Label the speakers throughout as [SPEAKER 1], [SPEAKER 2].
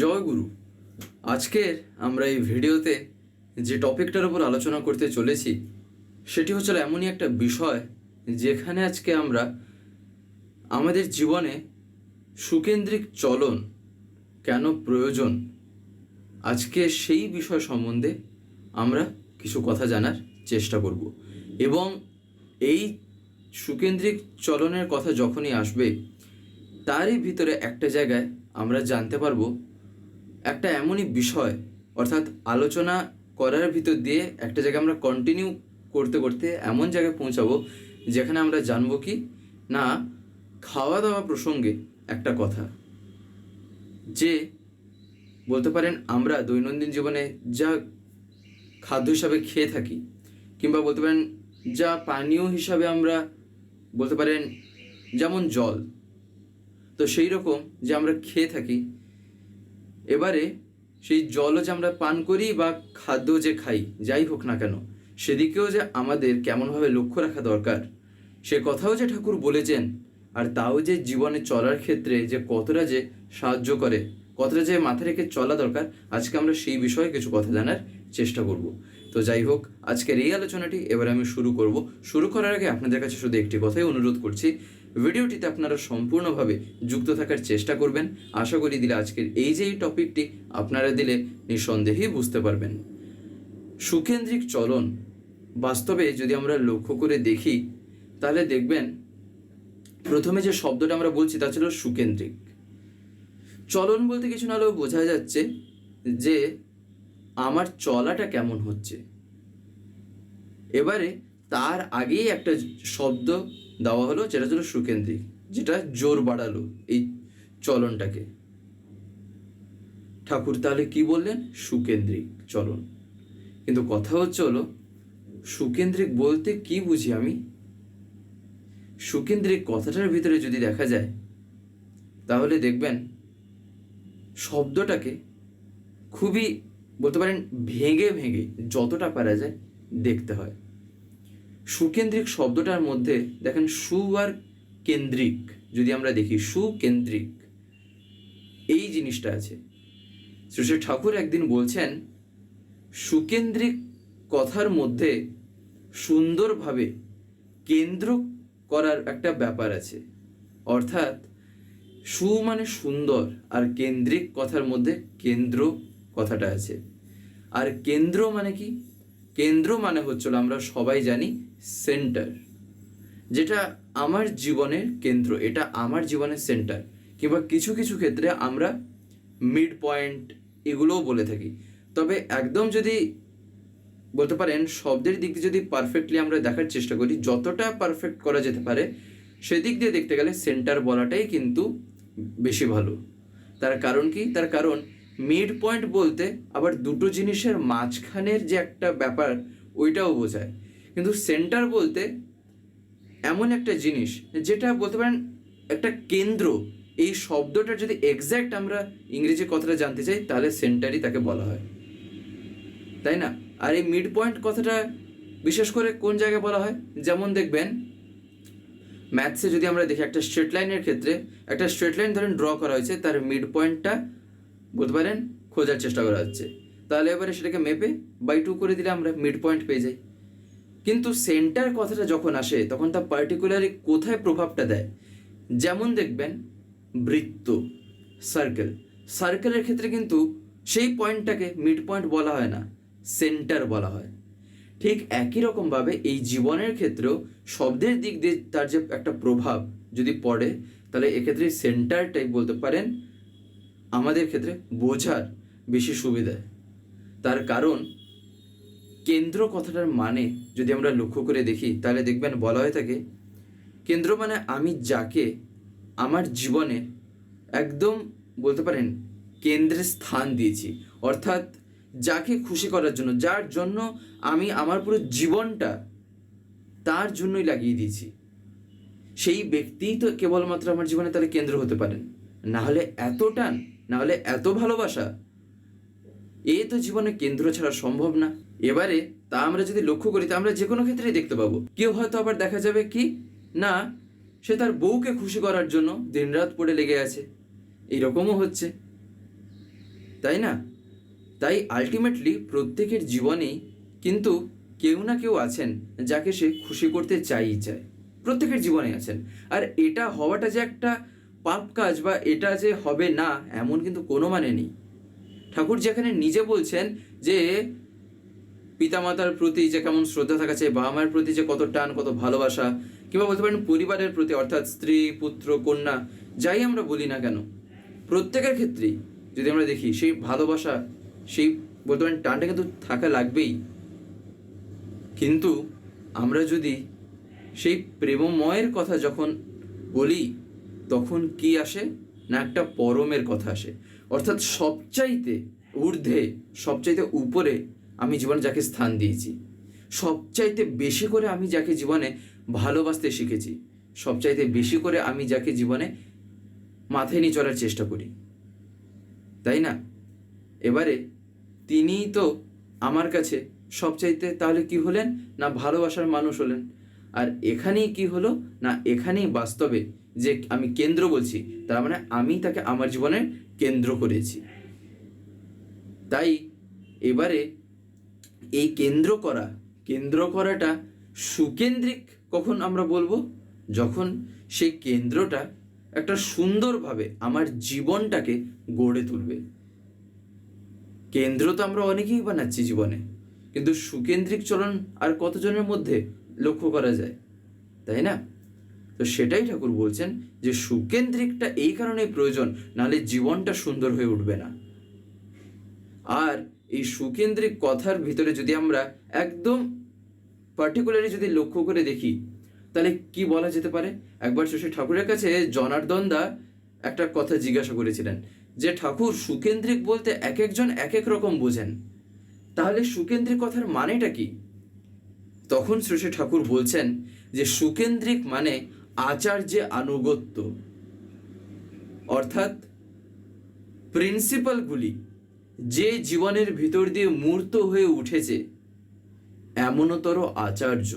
[SPEAKER 1] জয় গুরু। আজকের আমরা এই ভিডিওতে যে টপিকটার উপর আলোচনা করতে চলেছি, সেটি হচ্ছে এমনই একটা বিষয় যেখানে আজকে আমরা আমাদের জীবনে সুকেন্দ্রিক চলন কেন প্রয়োজন, আজকে সেই বিষয় সম্বন্ধে আমরা কিছু কথা জানার চেষ্টা করব। এবং এই সুকেন্দ্রিক চলনের কথা যখনই আসবে, তারই ভিতরে একটা জায়গায় আমরা জানতে পারব একটা এমনই বিষয়, অর্থাৎ আলোচনা করার ভিতর দিয়ে একটা জায়গায় আমরা কন্টিনিউ করতে করতে এমন জায়গায় পৌঁছাবো যেখানে আমরা জানব কি, না খাওয়া দাওয়া প্রসঙ্গে একটা কথা। যে, বলতে পারেন আমরা দৈনন্দিন জীবনে যা খাদ্য হিসাবে খেয়ে থাকি, কিংবা বলতে পারেন যা পানীয় হিসাবে আমরা বলতে পারেন যেমন জল, তো সেই রকম যে আমরা খেয়ে থাকি এবারে সেই জলও যে আমরা পান করি বা খাদ্য যে খাই, যাই হোক না কেন, সেদিকেও যে আমাদের কেমনভাবে লক্ষ্য রাখা দরকার, সে কথাও যে ঠাকুর বলেছেন, আর তাও যে জীবনে চলার ক্ষেত্রে যে কতটা যে সাহায্য করে, কতটা যে মাথা রেখে চলা দরকার, আজকে আমরা সেই বিষয়ে কিছু কথা জানার চেষ্টা করব। তো যাই হোক, আজকের এই আলোচনাটি এবার আমি শুরু করব। শুরু করার আগে আপনাদের কাছে শুধু একটি কথাই অনুরোধ করছি ভিডিওটিতে আপনারা সম্পূর্ণভাবে যুক্ত থাকার চেষ্টা করবেন। আশা করি দিলে আজকের এই যে টপিকটি আপনারা দিলে নিঃসন্দেহেই বুঝতে পারবেন। সুকেন্দ্রিক চলন বাস্তবে যদি আমরা লক্ষ্য করে দেখি, তাহলে দেখবেন প্রথমে যে শব্দটা আমরা বলছি তা ছিল সুকেন্দ্রিক চলন বলতে কিছু না হলেও বোঝা যাচ্ছে যে আমার চলাটা কেমন হচ্ছে। এবারে তার আগেই একটা শব্দ দেওয়া হলো যেটা ছিল সুকেন্দ্রিক, যেটা জোর বাড়ালো এই চলনটাকে। ঠাকুর তাহলে কি বললেন? সুকেন্দ্রিক চলন। কিন্তু কথা হচ্ছে হলো, সুকেন্দ্রিক বলতে কি বুঝি আমি? সুকেন্দ্রিক কথাটার ভিতরে যদি দেখা যায়, তাহলে দেখবেন শব্দটাকে খুবই বলতে পারেন ভেঙে ভেঙে যতটা পারা যায় দেখতে হয়। সুকেন্দ্রিক শব্দটার মধ্যে দেখেন সু আর কেন্দ্রিক, যদি আমরা দেখি সুকেন্দ্রিক এই জিনিসটা আছে। শ্রী ঠাকুর একদিন বলছেন, সুকেন্দ্রিক কথার মধ্যে সুন্দরভাবে কেন্দ্র করার একটা ব্যাপার আছে। অর্থাৎ সু মানে সুন্দর আর কেন্দ্রিক কথার মধ্যে কেন্দ্র কথাটা আছে। আর কেন্দ্র মানে কি? কেন্দ্র মানে হচ্ছিল আমরা সবাই জানি সেন্টার, যেটা আমার জীবনের কেন্দ্র, এটা আমার জীবনের সেন্টার, কিংবা কিছু কিছু ক্ষেত্রে আমরা মিড পয়েন্ট এগুলোও বলে থাকি। তবে একদম যদি বলতে পারেন, শব্দের দিক দিয়ে যদি পারফেক্টলি আমরা দেখার চেষ্টা করি, যতটা পারফেক্ট করা যেতে পারে, সেদিক দিয়ে দেখতে গেলে সেন্টার বলাটাই কিন্তু বেশি ভালো। তার কারণ কি? তার কারণ মিড পয়েন্ট বলতে আবার দুটো জিনিসের মাঝখানের যে একটা ব্যাপার, ওইটাও বোঝায়। কিন্তু সেন্টার বলতে এমন একটা জিনিস যেটা বলতে পারেন একটা কেন্দ্র। এই শব্দটা যদি এক্স্যাক্ট আমরা ইংরেজি কথাটা জানতে চাই, তাহলে সেন্টারই তাকে বলা হয়। তাই না? আর এই মিড পয়েন্ট কথাটা বিশেষ করে কোন জায়গায় বলা হয়? যেমন দেখবেন ম্যাথসে যদি আমরা দেখি, একটা স্ট্রেট লাইনের ক্ষেত্রে, একটা স্ট্রেট লাইন ধরেন ড্র করা হয়েছে, তার মিড পয়েন্টটা বলতে পারেন খোঁজার চেষ্টা করা হচ্ছে। তাহলে এবারে সেটাকে মেপে বাই টু করে দিলে আমরা মিড পয়েন্ট পেয়ে যাই। কিন্তু সেন্টার কথাটা যখন আসে, তখন তা পার্টিকুলারলি কোথায় প্রভাবটা দেয়? যেমন দেখবেন, বৃত্ত সার্কেল সার্কেলের ক্ষেত্রে কিন্তু সেই পয়েন্টটাকে মিড পয়েন্ট বলা হয় না সেন্টার বলা হয়। ঠিক একই রকমভাবে এই জীবনের ক্ষেত্রেও শব্দের দিক দিয়ে তার যে একটা প্রভাব যদি পড়ে, তাহলে এক্ষেত্রে সেন্টারটাই বলতে পারেন, আমাদের ক্ষেত্রে বোঝার বেশি সুবিধা। তার কারণ কেন্দ্র কথাটার মানে যদি আমরা লক্ষ্য করে দেখি, তাহলে দেখবেন বলা হয়ে থাকে, কেন্দ্র মানে আমি যাকে আমার জীবনে একদম বলতে পারেন কেন্দ্রে স্থান দিয়েছি। অর্থাৎ যাকে খুশি করার জন্য, যার জন্য আমি আমার পুরো জীবনটা তার জন্যই লাগিয়ে দিয়েছি। সেই ব্যক্তিই তো কেবলমাত্র আমার জীবনে তাহলে কেন্দ্র হতে পারেন। না হলে এত টান, না হলে এত ভালোবাসা, এ তো জীবনে কেন্দ্র ছাড়া সম্ভব না। এবারে তা আমরা যদি লক্ষ্য করি, তা আমরা যে কোনো ক্ষেত্রেই দেখতে পাবো। কেউ হয়তো আবার দেখা যাবে কি, না, সে তার বউকে খুশি করার জন্য দিনরাত পড়ে লেগে আছে। এইরকমও হচ্ছে। তাই না? তাই আলটিমেটলি প্রত্যেকের জীবনেই কিন্তু কেউ না কেউ আছেন যাকে সে খুশি করতে চাই চায়। প্রত্যেকের জীবনে আছেন। আর এটা হওয়াটা যে একটা পাপ কাজ বা এটা যে হবে না, এমন কিন্তু কোনো মানে নেই। ঠাকুর যেখানে নিজে বলছেন যে পিতামাতার প্রতি যে কেমন শ্রদ্ধা থাকা চাই, বাবা মায়ের প্রতি যে কত টান, কত ভালোবাসা, কিংবা বলতে পারেন পরিবারের প্রতি, অর্থাৎ স্ত্রী, পুত্র, কন্যা, যাই আমরা বলি না কেন, প্রত্যেকের ক্ষেত্রেই যদি আমরা দেখি, সেই ভালোবাসা, সেই বলতে পারেন টানটা কিন্তু থাকা লাগবেই। কিন্তু আমরা যদি সেই প্রেমময়ের কথা যখন বলি, তখন কি আসে? না একটা পরমের কথা আসে। অর্থাৎ সবচাইতে ঊর্ধ্বে, সবচাইতে উপরে আমি জীবনে যাকে স্থান দিয়েছি। সবচাইতে বেশি করে আমি যাকে জীবনে ভালোবাসতে শিখেছি, সবচাইতে বেশি করে আমি যাকে জীবনে মাথায় নিয়ে চলার চেষ্টা করি। তাই না? এবারে তিনিই তো আমার কাছে সবচাইতে তাহলে কি হলেন? না ভালোবাসার মানুষ হলেন। আর এখানেই কি হলো? না এখানেই বাস্তবে যে আমি কেন্দ্র বলছি, তার মানে আমি তাকে আমার জীবনের কেন্দ্র করেছি। তাই এবারে এই কেন্দ্র করা, কেন্দ্র করাটা সুকেন্দ্রিক কখন আমরা বলব? যখন সেই কেন্দ্রটা একটা সুন্দরভাবে আমার জীবনটাকে গড়ে তুলবে। কেন্দ্র তো আমরা অনেকেই বানাচ্ছি জীবনে, কিন্তু সুকেন্দ্রিক চলন আর কতজনের মধ্যে লক্ষ্য করা যায়, তাই না? তো সেটাই ঠাকুর বলছেন যে সুকেন্দ্রিকটা এই কারণেই প্রয়োজন, নাহলে জীবনটা সুন্দর হয়ে উঠবে না। আর এই সুকেন্দ্রিক কথার ভিতরে যদি আমরা একদম পার্টিকুলারলি যদি লক্ষ্য করে দেখি, তাহলে কি বলা যেতে পারে? একবার শশী ঠাকুরের কাছে জনার্দন দা একটা কথা জিজ্ঞাসা করেছিলেন যে, ঠাকুর, সুকেন্দ্রিক বলতে এক একজন এক এক রকম বোঝেন। তাহলে সুকেন্দ্রিক কথার মানেটা কি? তখন শ্রী ঠাকুর বলছেন যে, সুকেন্দ্রিক মানে আচার্যে আনুগত্য। অর্থাৎ প্রিন্সিপালগুলি যে জীবনের ভিতর দিয়ে মূর্ত হয়ে উঠেছে, এমনতর আচার্য।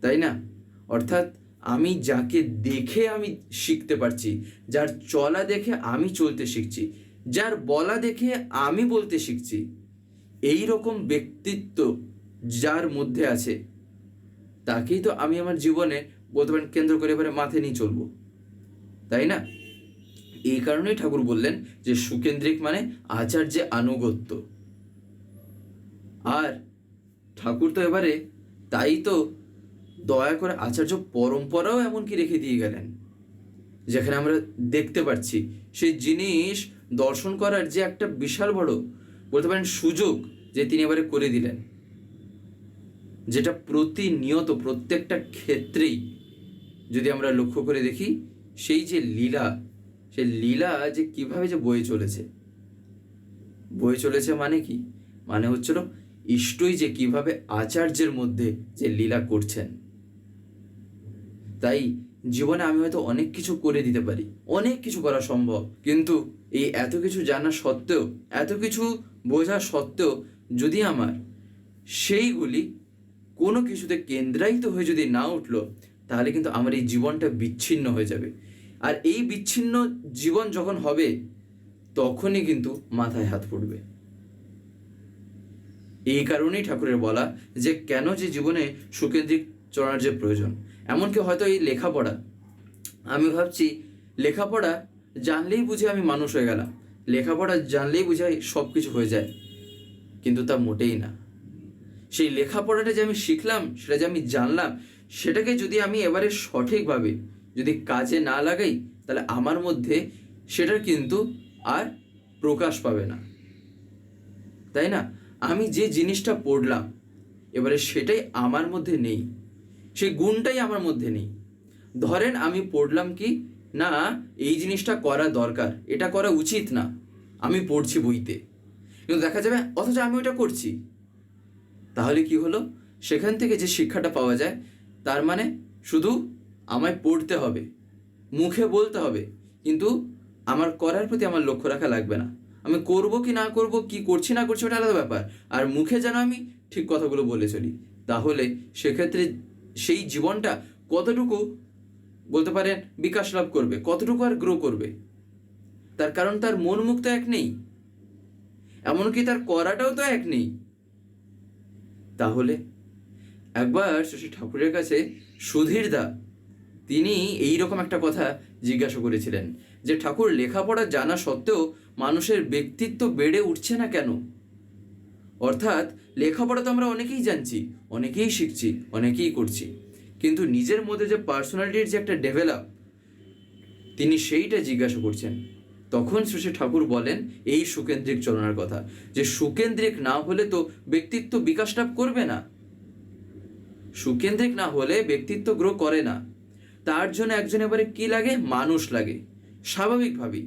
[SPEAKER 1] তাই না? অর্থাৎ আমি যাকে দেখে আমি শিখতে পারছি, যার চলা দেখে আমি চলতে শিখছি, যার বলা দেখে আমি বলতে শিখছি, এই রকম ব্যক্তিত্ব যার মধ্যে আছে, তাকেই তো আমি আমার জীবনে বলতে পারেন কেন্দ্র করে এবারে মাথায় নিয়ে চলবো। তাই না? এই কারণেই ঠাকুর বললেন যে সুকেন্দ্রিক মানে আচার্যে আনুগত্য। আর ঠাকুর তো এবারে তাই তো দয়া করে আচার্য পরম্পরাও এমনকি রেখে দিয়ে গেলেন। যেখানে আমরা দেখতে পাচ্ছি সেই জিনিস দর্শন করার যে একটা বিশাল বড় বলতে পারেন সুযোগ যে তিনি এবারে করে দিলেন। যেটা প্রতিনিয়ত প্রত্যেকটা ক্ষেত্রেই যদি আমরা লক্ষ্য করে দেখি, সেই যে লীলা সেই লীলা যে কীভাবে যে বয়ে চলেছে। বয়ে চলেছে মানে কি? মানে হচ্ছিল ইষ্টই যে কীভাবে আচার্যের মধ্যে যে লীলা করছেন। তাই জীবনে আমি হয়তো অনেক কিছু করে দিতে পারি, অনেক কিছু করা সম্ভব। কিন্তু এই এত কিছু জানা সত্ত্বেও, এত কিছু বোঝা সত্ত্বেও যদি আমার সেইগুলি কোনো কিছুতে কেন্দ্রায়িত হয়ে যদি না উঠল, তাহলে কিন্তু আমার এই জীবনটা বিচ্ছিন্ন হয়ে যাবে। আর এই বিচ্ছিন্ন জীবন যখন হবে, তখনই কিন্তু মাথায় হাত পড়বে। এই কারণেই ঠাকুরের বলা যে কেন যে জীবনে সুকেন্দ্রিক চড়ার যে প্রয়োজন। এমনকি হয়তো এই লেখাপড়া। আমি ভাবছি, লেখাপড়া জানলেই বুঝে আমি মানুষ হয়ে গেলাম। লেখাপড়া জানলেই বুঝাই সব কিছু হয়ে যায়। কিন্তু তা মোটেই না। সেই লেখাপড়াটা যে আমি শিখলাম, সেটা যে আমি জানলাম, সেটাকে যদি আমি এবারে সঠিকভাবে যদি কাজে না লাগাই, তাহলে আমার মধ্যে সেটার কিন্তু আর প্রকাশ পাবে না। তাই না? আমি যে জিনিসটা পড়লাম, এবারে সেটাই আমার মধ্যে নেই। সেই গুণটাই আমার মধ্যে নেই। ধরেন আমি পড়লাম কি, না, এই জিনিসটা করা দরকার, এটা করা উচিত না। আমি পড়ছি বইতে। কিন্তু দেখা যাবে, অথচ আমি ওটা করছি। তাহলে কি হলো? সেখান থেকে যে শিক্ষাটা পাওয়া যায়, তার মানে শুধু আমায় পড়তে হবে মুখে বলতে হবে কিন্তু আমার করার প্রতি আমার লক্ষ্য রাখা লাগবে না। আমি করব কি না করব কি করছি না করছি ওটা আলাদা ব্যাপার। আর মুখে যেন আমি ঠিক কথাগুলো বলে চলি তাহলে সেক্ষেত্রে সেই জীবনটা কতটুকু বলতে পারেন বিকাশ লাভ করবে কতটুকু আর গ্রো করবে? তার কারণ তার মন মুখ তো এক নেই এমনকি তার করাটাও তো এক নেই। তাহলে একবার শশী ঠাকুরের কাছে সুধীর দা তিনি এই রকম একটা কথা জিজ্ঞাসা করেছিলেন যে, ঠাকুর, লেখাপড়া জানা সত্ত্বেও মানুষের ব্যক্তিত্ব বেড়ে উঠছে না কেন? অর্থাৎ, লেখাপড়া তো আমরা অনেকেই জানছি, অনেকেই শিখছি, অনেকেই করছি। কিন্তু নিজের মধ্যে যে পার্সোনালিটির যে একটা ডেভেলপ তিনি সেইটা জিজ্ঞাসা করছেন। তখন শ্রী ঠাকুর বলেন, এই সুকেন্দ্রিক চলনার কথা। যে সুকেন্দ্রিক না হলে তো ব্যক্তিত্ব বিকাশটা করবে না। সুকেন্দ্রিক না হলে ব্যক্তিত্ব গ্রো করে না। তার জন্য একজন এবারে কি লাগে? মানুষ লাগে। স্বাভাবিকভাবেই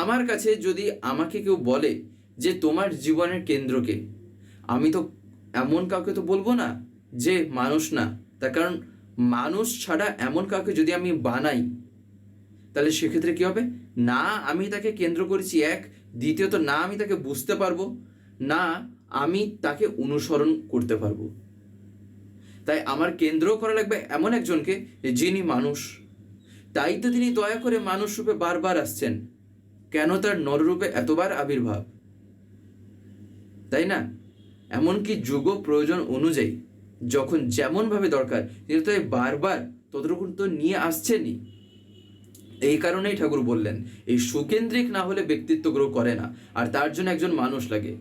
[SPEAKER 1] আমার কাছে যদি আমাকে কেউ বলে যে তোমার জীবনের কেন্দ্রকে, আমি তো এমন কাউকে তো বলব না যে মানুষ না। তার কারণ মানুষ ছাড়া এমন কাউকে যদি আমি বানাই, তাহলে সেক্ষেত্রে কি হবে? না, আমি তাকে কেন্দ্র করেছি এক। দ্বিতীয়ত, না, আমি তাকে বুঝতে পারব। না, আমি তাকে অনুসরণ করতে পারব। তাই আমার কেন্দ্র করা লাগবে এমন একজনকে যিনি মানুষ। তাই তো তিনি দয়া করে মানুষ রূপে বারবার আসছেন। কেন তার নররূপে এতবার আবির্ভাব? তাই না? এমনকি যুগ প্রয়োজন অনুযায়ী যখন যেমনভাবে দরকার, তিনি তো বারবার ততটুকু তো নিয়ে আসছেনই। এই কারণেই ঠাকুর বললেন, এই সুকেন্দ্রিক না হলে ব্যক্তিত্ব গ্রহ করে না, আর তার জন্য একজন মানুষ লাগে।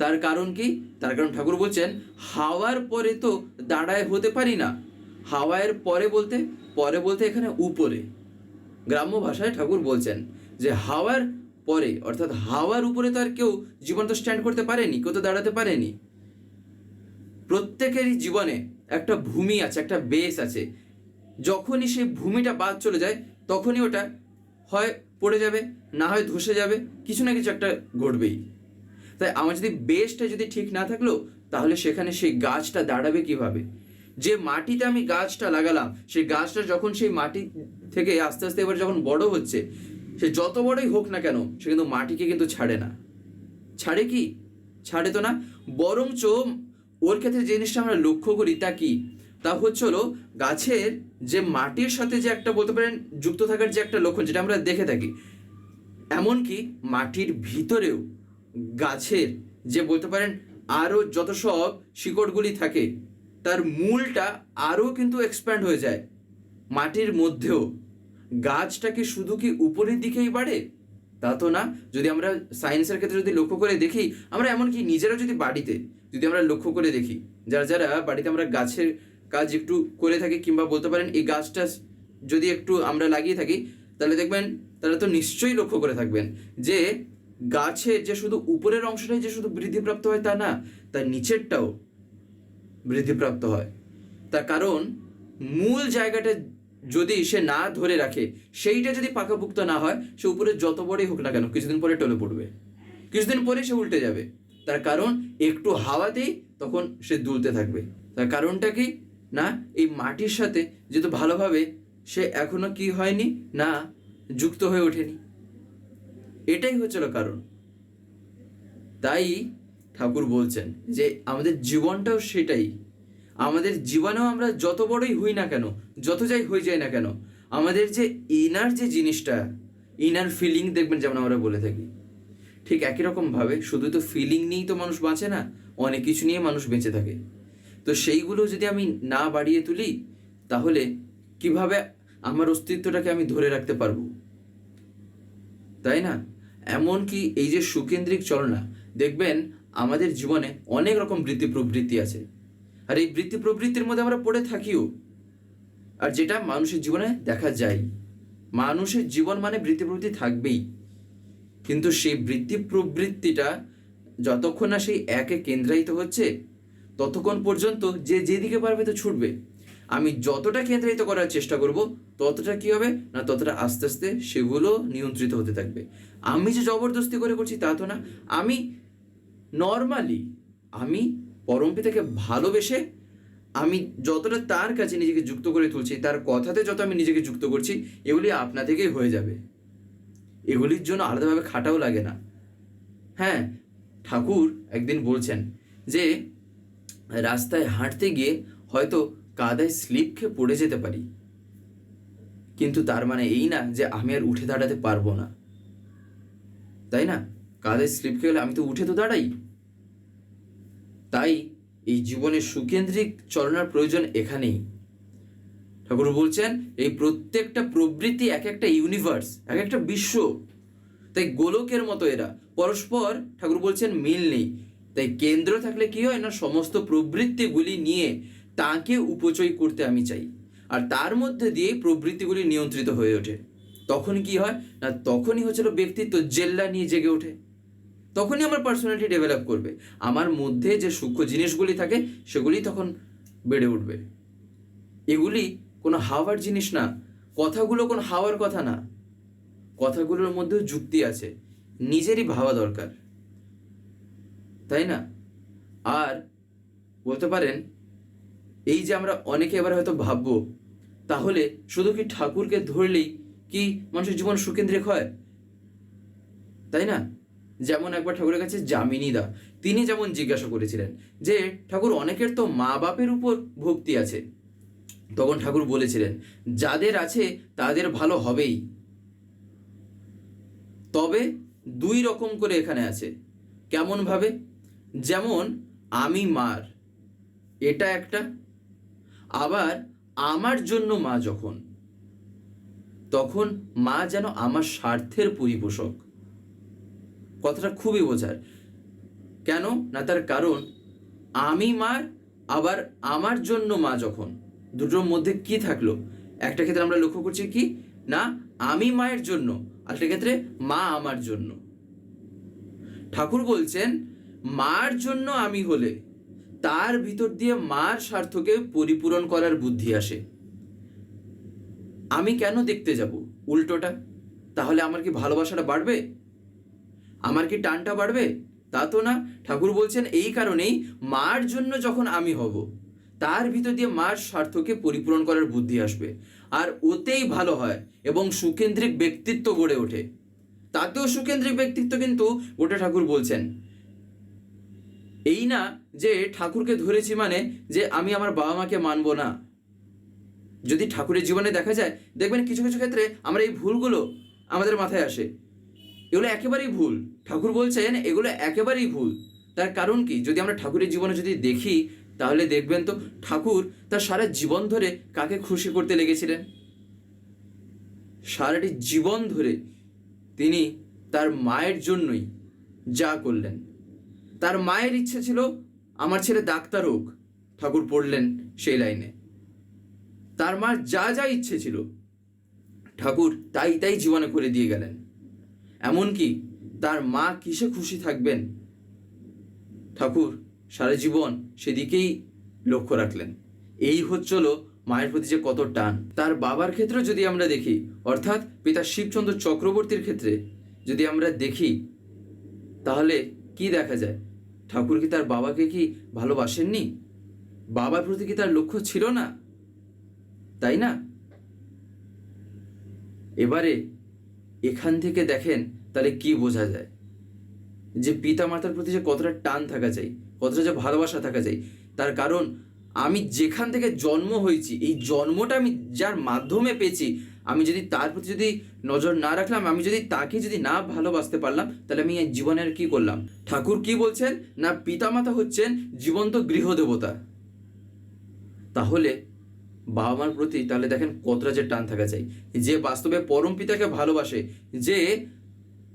[SPEAKER 1] তার কারণ কি? তার কারণ ঠাকুর বলছেন, হাওয়ার পরে তো দাঁড়ায় হতে পারি না। হাওয়ায়ের পরে বলতে পরে বলতে এখানে উপরে। গ্রাম্য ভাষায় ঠাকুর বলছেন যে, হাওয়ার পরে, অর্থাৎ হাওয়ার উপরে তো আর কেউ জীবন তো স্ট্যান্ড করতে পারেনি, কেউ তো দাঁড়াতে পারেনি। প্রত্যেকেরই জীবনে একটা ভূমি আছে, একটা বেস আছে। যখনই সেই ভূমিটা বাদ চলে যায়, তখনই ওটা হয় পড়ে যাবে, না হয় ধসে যাবে, কিছু না কিছু একটা ঘটবেই। তাই আমার যদি বেসটা যদি ঠিক না থাকল, তাহলে সেখানে সেই গাছটা দাঁড়াবে কীভাবে? যে মাটিতে আমি গাছটা লাগালাম, সেই গাছটা যখন সেই মাটি থেকে আস্তে আস্তে এবার যখন বড় হচ্ছে, সে যত বড়ই হোক না কেন, সে কিন্তু মাটিকে কিন্তু ছাড়ে না। ছাড়ে কি? ছাড়ে তো না। বরঞ্চ ওর ক্ষেত্রে যে জিনিসটা আমরা লক্ষ্য করি তা কি? তা হচ্ছে হলো গাছের যে মাটির সাথে যে একটা বলতে পারেন যুক্ত থাকার যে একটা লক্ষণ, যেটা আমরা দেখে থাকি, এমনকি মাটির ভিতরেও গাছের যে বলতে পারেন আরও যত সব শিকড়গুলি থাকে, তার মূলটা আরও কিন্তু এক্সপ্যান্ড হয়ে যায়। মাটির মধ্যেও। গাছটা কি শুধু কি উপরের দিকেই বাড়ে? তা তো না। যদি আমরা সায়েন্সের ক্ষেত্রে যদি লক্ষ্য করে দেখি, আমরা এমনকি নিজেরা যদি বাড়িতে যদি আমরা লক্ষ্য করে দেখি, যারা যারা বাড়িতে আমরা গাছের কাজ একটু করে থাকি কিংবা বলতে পারেন এই গাছটা যদি একটু আমরা লাগিয়ে থাকি, তাহলে দেখবেন তারা তো নিশ্চয়ই লক্ষ্য করে থাকবেন যে গাছের যে শুধু উপরের অংশটাই যে শুধু বৃদ্ধিপ্রাপ্ত হয় তা না, তার নিচেরটাও বৃদ্ধিপ্রাপ্ত হয়। তার কারণ, মূল জায়গাটা যদি সে না ধরে রাখে, সেইটা যদি পাকাপুক্ত না হয়, সে উপরে যত বড়ই হোক না কেন, কিছুদিন পরে টলে পড়বে। কিছুদিন পরে সে উল্টে যাবে। তার কারণ, একটু হাওয়াতেই তখন সে দুলতে থাকবে। তার কারণটা কি? না, এই মাটির সাথে যেহেতু ভালোভাবে সে এখনও কি হয়নি, না, যুক্ত হয়ে ওঠেনি। এটাই হচ্ছিল কারণ। তাই ঠাকুর বলছেন যে আমাদের জীবনটাও সেটাই। আমাদের জীবনেও আমরা যত বড়ই হই না কেন, যত যাই হয়ে যায় না কেন, আমাদের যে ইনার যে জিনিসটা ইনার ফিলিং দেখবেন যেমন আমরা বলে থাকি। ঠিক একই রকমভাবে শুধু তো ফিলিং নিয়েই তো মানুষ বাঁচে না, অনেক কিছু নিয়ে মানুষ বেঁচে থাকে। তো সেইগুলো যদি আমি না বাড়িয়ে তুলি, তাহলে কীভাবে আমার অস্তিত্বটাকে আমি ধরে রাখতে পারব? তাই না? এমনকি এই যে সুকেন্দ্রিক চলনা, দেখবেন আমাদের জীবনে অনেক রকম বৃত্তি প্রবৃত্তি আছে। আর এই বৃত্তি প্রবৃত্তির মধ্যে আমরা পড়ে থাকিও। আর যেটা মানুষের জীবনে দেখা যায়। মানুষের জীবন মানে বৃত্তি প্রবৃত্তি থাকবেই। কিন্তু সেই বৃত্তি প্রবৃত্তিটা যতক্ষণ না সেই একে কেন্দ্রায়িত হচ্ছে, ততক্ষণ পর্যন্ত যে যেদিকে পারবে তো ছুটবে। আমি যতটা কেন্দ্রিত করার চেষ্টা করব, ততটা কি হবে? না, ততটা আস্তে আস্তে সেগুলো নিয়ন্ত্রিত হতে থাকবে। আমি যে জবরদস্তি করে করছি তা তো না। আমি নর্মালি আমি পরম পিতাকে ভালোবেসে আমি যতটা তার কাছে নিজেকে যুক্ত করে তুলছি, তার কথাতে যত আমি নিজেকে যুক্ত করছি, এগুলি আপনা থেকেই হয়ে যাবে। এগুলির জন্য আলাদাভাবে খাটাও লাগে না। হ্যাঁ ঠাকুর একদিন বলছেন যে, রাস্তায় হাঁটতে গিয়ে হয়তো কাদায় স্লিপ খেয়ে পড়ে যেতে পারি। কিন্তু তার মানে এই না যে আমি আর উঠে দাঁড়াতে পারব না। তাই না? কাঁধে স্লিপ খেয়ে গেলে আমি তো উঠে তো দাঁড়াই। তাই এই জীবনের সুকেন্দ্রিক চলনার প্রয়োজন এখানেই। ঠাকুর বলছেন, এই প্রত্যেকটা প্রবৃত্তি এক একটা ইউনিভার্স এক একটা বিশ্ব। তাই গোলকের মতো এরা। পরস্পর, ঠাকুর বলছেন, মিল নেই। তাই কেন্দ্র থাকলে কি হয় না, সমস্ত প্রবৃত্তিগুলি নিয়ে তাকে উপচয় করতে আমি চাই। আর তার মধ্যে দিয়ে প্রবৃত্তিগুলি নিয়ন্ত্রিত হয়ে ওঠে। তখন কি হয়? না, তখনই হচ্ছিল ব্যক্তিত্ব জেল্লা নিয়ে জেগে ওঠে। তখনই আমার পার্সোনালিটি ডেভেলপ করবে। আমার মধ্যে যে সূক্ষ্ম জিনিসগুলি থাকে, সেগুলি তখন বেড়ে উঠবে। এগুলি কোনো হাওয়ার জিনিস না, কথাগুলো কোনো হাওয়ার কথা না। কথাগুলোর মধ্যেও যুক্তি আছে, নিজেরই ভাবা দরকার। তাই না? আর বলতে পারেন এই যে আমরা অনেকে এবার হয়তো ভাববো, তাহলে শুধু কি ঠাকুরকে ধরলেই কি মানুষের জীবন সুকেন্দ্রিক হয়? তাই না? যেমন একবার ঠাকুরের কাছে জামিনী দা তিনি যেমন জিজ্ঞাসা করেছিলেন যে, ঠাকুর, অনেকের তো মা বাপের উপর ভক্তি আছে। তখন ঠাকুর বলেছিলেন, যাদের আছে, তাদের ভালো হবেই। তবে দুই রকম করে এখানে আছে। কেমন ভাবে যেমন, আমি মার। এটা একটা। আবার আমার জন্য মা যখন, তখন মা যেন আমার স্বার্থের পরিপোষক। কথাটা খুবই বোঝার। কেন? না, তার কারণ আমি মার, আবার আমার জন্য মা যখন। দুটোর মধ্যে কি থাকল? একটা ক্ষেত্রে আমরা লক্ষ্য করছি কি? না, আমি মায়ের জন্য, আরেকটা ক্ষেত্রে মা আমার জন্য। ঠাকুর বলছেন, মার জন্য আমি হলে তার ভিতর দিয়ে মার স্বার্থকে পরিপূরণ করার বুদ্ধি আসে। আমি কেন দেখতে যাব? উল্টোটা, তাহলে আমার কি ভালোবাসাটা বাড়বে? আমার কি টানটা বাড়বে? তা তো না। ঠাকুর বলছেন, এই কারণেই মার জন্য যখন আমি হব, তার ভিতর দিয়ে মার স্বার্থকে পরিপূরণ করার বুদ্ধি আসবে। আর ওতেই ভালো হয় এবং সুকেন্দ্রিক ব্যক্তিত্ব গড়ে ওঠে। তাতেও সুকেন্দ্রিক ব্যক্তিত্ব কিন্তু, গোটা ঠাকুর বলছেন এই না যে ঠাকুরকে ধরেছি মানে যে আমি আমার বাবা মাকে মানব না। যদি ঠাকুরের জীবনে দেখা যায়, দেখবেন কিছু কিছু ক্ষেত্রে আমরা এই ভুলগুলো আমাদের মাথায় আসে। এগুলো একেবারেই ভুল। ঠাকুর বলছেন, এগুলো একেবারেই ভুল। তার কারণ কি? যদি আমরা ঠাকুরের জীবনে যদি দেখি, তাহলে দেখবেন তো ঠাকুর তার সারা জীবন ধরে কাকে খুশি করতে লেগেছিলেন? সারাটি জীবন ধরে তিনি তার মায়ের জন্যই যা করলেন। তার মায়ের ইচ্ছে ছিল আমার ছেলে ডাক্তার হোক। ঠাকুর পড়লেন সেই লাইনে। তার মার যা যা ইচ্ছে ছিল, ঠাকুর তাই তাই জীবনে করে দিয়ে গেলেন। এমনকি তার মা কিসে খুশি থাকবেন? ঠাকুর সারা জীবন সেদিকেই লক্ষ্য রাখলেন। এই হচ্ছিল মায়ের প্রতি যে কত টান। তার বাবার ক্ষেত্রে যদি আমরা দেখি, অর্থাৎ পিতা শিবচন্দ্র চক্রবর্তীর ক্ষেত্রে যদি আমরা দেখি, তাহলে কি দেখা যায়? ঠাকুর কি তার বাবাকে কি ভালোবাসেননি? বাবার প্রতি কি তার লক্ষ্য ছিল না? তাই না? এবারে এখান থেকে দেখেন তাহলে কি বোঝা যায়? যে পিতা মাতার প্রতি যে কতটা টান থাকা চাই, কতটা যে ভালোবাসা থাকা চাই, তার কারণ আমি যেখান থেকে জন্ম হয়েছি, এই জন্মটা আমি যার মাধ্যমে পেয়েছি আমি যদি তার প্রতি যদি নজর না রাখলাম, আমি যদি তাকে যদি না ভালোবাসতে পারলাম, তাহলে আমি জীবনের কি করলাম? ঠাকুর কি বলছেন? না, পিতামাতা হচ্ছেন জীবন্ত গৃহদেবতা। তাহলে বাবা মার প্রতি তাহলে দেখেন কতটা যে টান থাকা চাই। যে বাস্তবে পরম পিতাকে ভালোবাসে, যে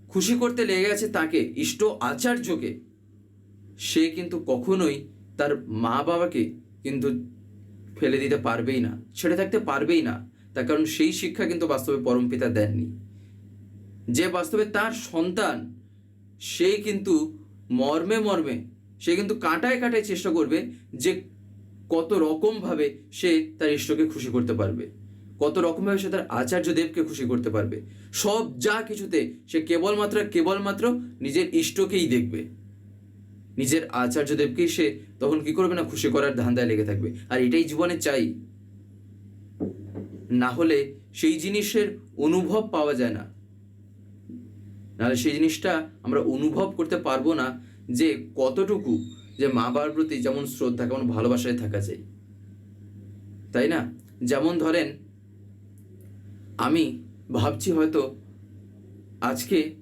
[SPEAKER 1] খুশি করতে লেগে গেছে তাকে, ইষ্ট আচার্যকে, সে কিন্তু কখনোই তার মা বাবাকে কিন্তু ফেলে দিতে পারবেই না, ছেড়ে থাকতে পারবেই না। তার কারণ সেই শিক্ষা কিন্তু বাস্তবে পরম পিতা দেননি। যে বাস্তবে তার সন্তান, সে কিন্তু মর্মে মর্মে, সে কিন্তু কাঁটায় কাঁটায় চেষ্টা করবে যে কত রকমভাবে সে তার ইষ্টকে খুশি করতে পারবে। কত রকমভাবে সে তার আচার্য দেবকে খুশি করতে পারবে। সব যা কিছুতে সে কেবলমাত্র কেবলমাত্র নিজের ইষ্টকেই দেখবে। নিজের আচার্য দেবকেই সে তখন কি করবে না, খুশি করার ধান্দায় লেগে থাকবে। আর এটাই জীবনে চাই। না হলে সেই জিনিসের অনুভব পাওয়া যায় না। নাহলে সেই জিনিসটা আমরা অনুভব করতে পারব না যে কতটুকু যে মা বাবার প্রতি যেমন শ্রদ্ধা, কেমন ভালোবাসায় থাকা যায়। তাই না? যেমন ধরেন, আমি ভাবছি হয়তো আজকে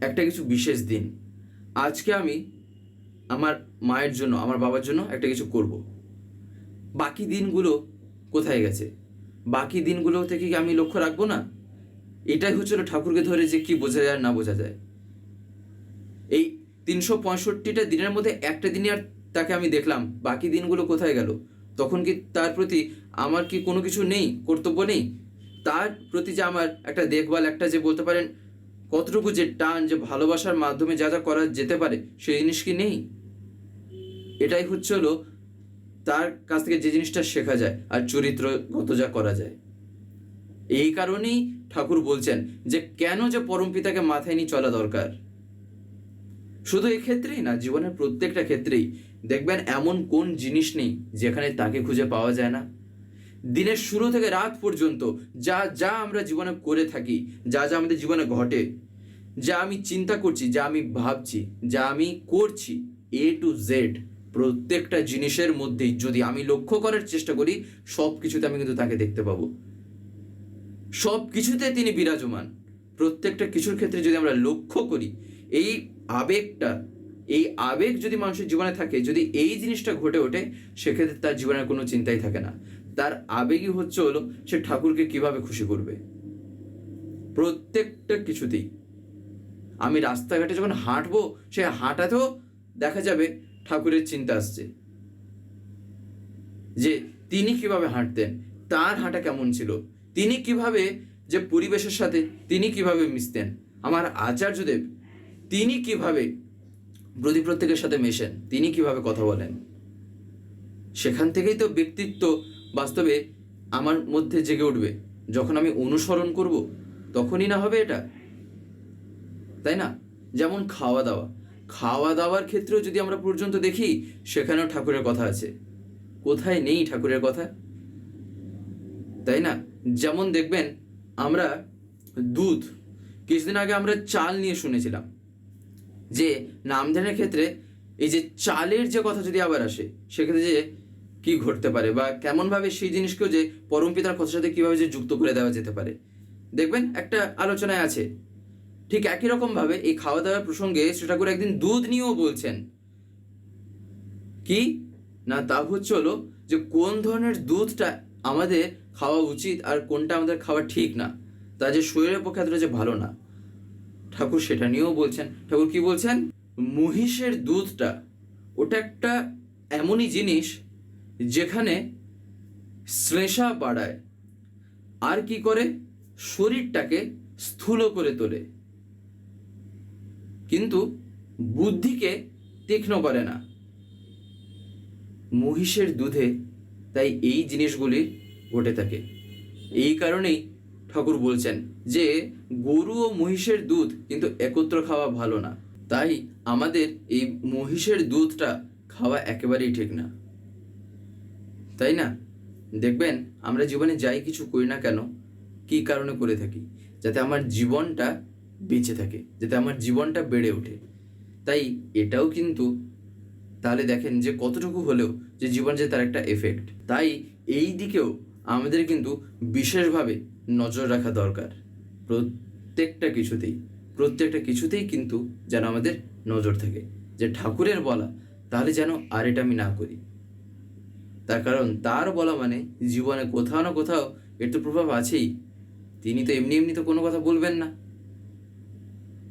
[SPEAKER 1] একটা কিছু বিশেষ দিন। আজকে আমি আমার মায়ের জন্য, আমার বাবার জন্য একটা কিছু করব। বাকি দিনগুলো কোথায় গেছে? বাকি দিনগুলো থেকে কি আমি লক্ষ্য রাখব না? এটাই হচ্ছিল ঠাকুরকে ধরে যে কি বোঝা যায় না বোঝা যায়। এই তিনশো পঁয়ষট্টিটা দিনের মধ্যে একটা দিনে আর তাকে আমি দেখলাম। বাকি দিনগুলো কোথায় গেল? তখন কি তার প্রতি আমার কি কোনো কিছু নেই? কর্তব্য নেই? তার প্রতি যে আমার একটা দেখভাল, একটা যে বলতে পারেন, কতটুকু যে টান, যে ভালোবাসার মাধ্যমে যা যা করা যেতে পারে, সেই জিনিস কি নেই? এটাই হচ্ছে হলো তার কাছ থেকে যে জিনিসটা শেখা যায় আর চরিত্রগত যা করা যায়। এই কারণেই ঠাকুর বলছেন যে কেন যে পরম পিতাকে মাথায় নিয়ে চলা দরকার। শুধু এক্ষেত্রেই না, জীবনের প্রত্যেকটা ক্ষেত্রেই। দেখবেন এমন কোন জিনিস নেই যেখানে তাকে খুঁজে পাওয়া যায় না। দিনের শুরু থেকে রাত পর্যন্ত যা যা আমরা জীবনে করে থাকি, যা যা আমাদের জীবনে ঘটে, যা আমি চিন্তা করছি, যা আমি ভাবছি, যা আমি করছি এ টু জেড প্রত্যেকটা জিনিসের মধ্যেই যদি আমি লক্ষ্য করার চেষ্টা করি সব কিছুতে আমি কিন্তু তাকে দেখতে পাবো। সব কিছুতে তিনি বিরাজমান। প্রত্যেকটা কিছুর ক্ষেত্রে যদি আমরা লক্ষ্য করি, এই আবেগটা, এই আবেগ যদি মানুষের জীবনে থাকে, যদি এই জিনিসটা ঘটে ওঠে, সেক্ষেত্রে তার জীবনের কোনো চিন্তাই থাকে না। তার আবেগই হচ্ছে হলো, সে ঠাকুরকে কীভাবে খুশি করবে? প্রত্যেকটা কিছুতেই। আমি রাস্তাঘাটে যখন হাঁটবো, সে হাঁটাতেও দেখা যাবে ঠাকুরের চিন্তা আসছে। যে তিনি কীভাবে হাঁটতেন, তার হাঁটা কেমন ছিল, তিনি কীভাবে যে পরিবেশের সাথে, তিনি কীভাবে মিশতেন, আমার আচার্যদেব, তিনি কীভাবে প্রতি প্রত্যেকের সাথে মেশেন, তিনি কীভাবে কথা বলেন, সেখান থেকেই তো ব্যক্তিত্ব বাস্তবে আমার মধ্যে জেগে উঠবে। যখন আমি অনুসরণ করব, তখনই না হবে এটা। তাই না? যেমন খাওয়া দাওয়া। খাওয়া দাওয়ার ক্ষেত্রেও যদি আমরা পর্যন্ত দেখি, সেখানেও ঠাকুরের কথা আছে। কোথায় নেই ঠাকুরের কথা? তাই না? যেমন দেখবেন, আমরা দুধ, কিছুদিন আগে আমরা চাল নিয়ে শুনেছিলাম যে নামধানের ক্ষেত্রে এই যে চালের যে কথা যদি আবার আসে, সেক্ষেত্রে যে কি ঘটতে পারে বা কেমনভাবে সেই জিনিসকেও যে পরম পিতার কথার সাথে কীভাবে যে যুক্ত করে দেওয়া যেতে পারে। দেখবেন একটা আলোচনায় আছে ঠিক একই রকমভাবে এই খাওয়া দাওয়ার প্রসঙ্গে শ্রী ঠাকুর একদিন দুধ নিয়েও বলছেন। কি? না, তা হচ্ছে হলো যে কোন ধরনের দুধটা আমাদের খাওয়া উচিত আর কোনটা আমাদের খাওয়া ঠিক না, তা যে শরীরের পক্ষে এতটা যে ভালো না। ঠাকুর সেটা নিয়েও বলছেন। ঠাকুর কি বলছেন? মহিষের দুধটা ওটা একটা এমনই জিনিস যেখানে শ্লেষা বাড়ায়, আর কি করে? শরীরটাকে স্থূল করে তোলে। কিন্তু বুদ্ধিকে তীক্ষ্ণ করে না। মহিষের দুধে তাই এই জিনিসগুলি ঘটে থাকে। এই কারণেই ঠাকুর বলছেন যে, গরু ও মহিষের দুধ কিন্তু একত্র খাওয়া ভালো না। তাই আমাদের এই মহিষের দুধটা খাওয়া একেবারেই ঠিক না। তাই না? দেখবেন, আমরা জীবনে যাই কিছু করি না কেন, কী কারণে করে থাকি? যাতে আমার জীবনটা বেঁচে থাকে, যাতে আমার জীবনটা বেড়ে ওঠে। তাই এটাও কিন্তু তাহলে দেখেন যে কতটুকু হলেও যে জীবন যে তার একটা এফেক্ট তাই এই দিকেও আমাদের কিন্তু বিশেষভাবে নজর রাখা দরকার। প্রত্যেকটা কিছুতেই প্রত্যেকটা কিছুতেই কিন্তু যেন আমাদের নজর থাকে। যে ঠাকুরের বলা, তাহলে যেন আর এটা আমি না করি। তার কারণ, তার বলা মানে জীবনে কোথাও না কোথাও এর তো প্রভাব আছেই। তিনি তো এমনি এমনি তো কোনো কথা বলবেন না।